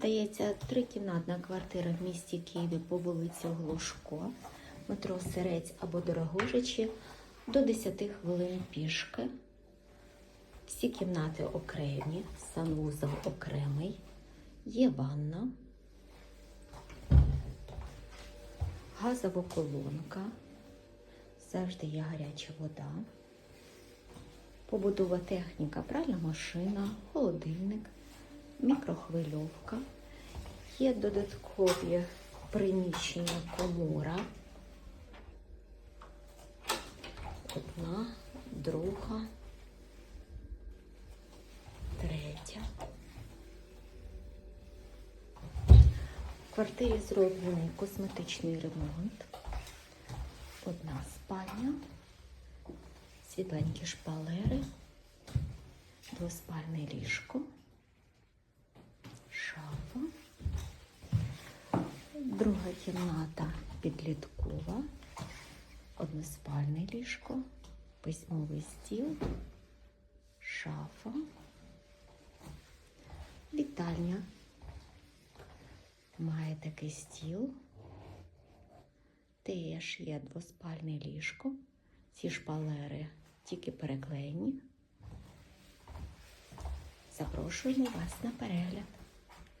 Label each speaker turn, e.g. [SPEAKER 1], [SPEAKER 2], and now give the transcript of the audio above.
[SPEAKER 1] Дається трикімнатна квартира в місті Києві по вулиці Глушко, метро Сирець або Дорогожичі до 10 хвилин пішки. Всі кімнати окремі, санвузол окремий, є ванна, газова колонка, завжди є гаряча вода, побутова техніка, пральна машина, холодильник, мікрохвильовка, є додаткові приміщення комора. Одна, друга, третя. В квартирі зроблений косметичний ремонт. Одна спальня, світленькі шпалери, двоспальне ліжко, шафа, друга кімната підліткова, односпальне ліжко, письмовий стіл, шафа, вітальня. Має такий стіл. Теж є двоспальне ліжко. Ці шпалери тільки переклеєні. Запрошуємо вас на перегляд.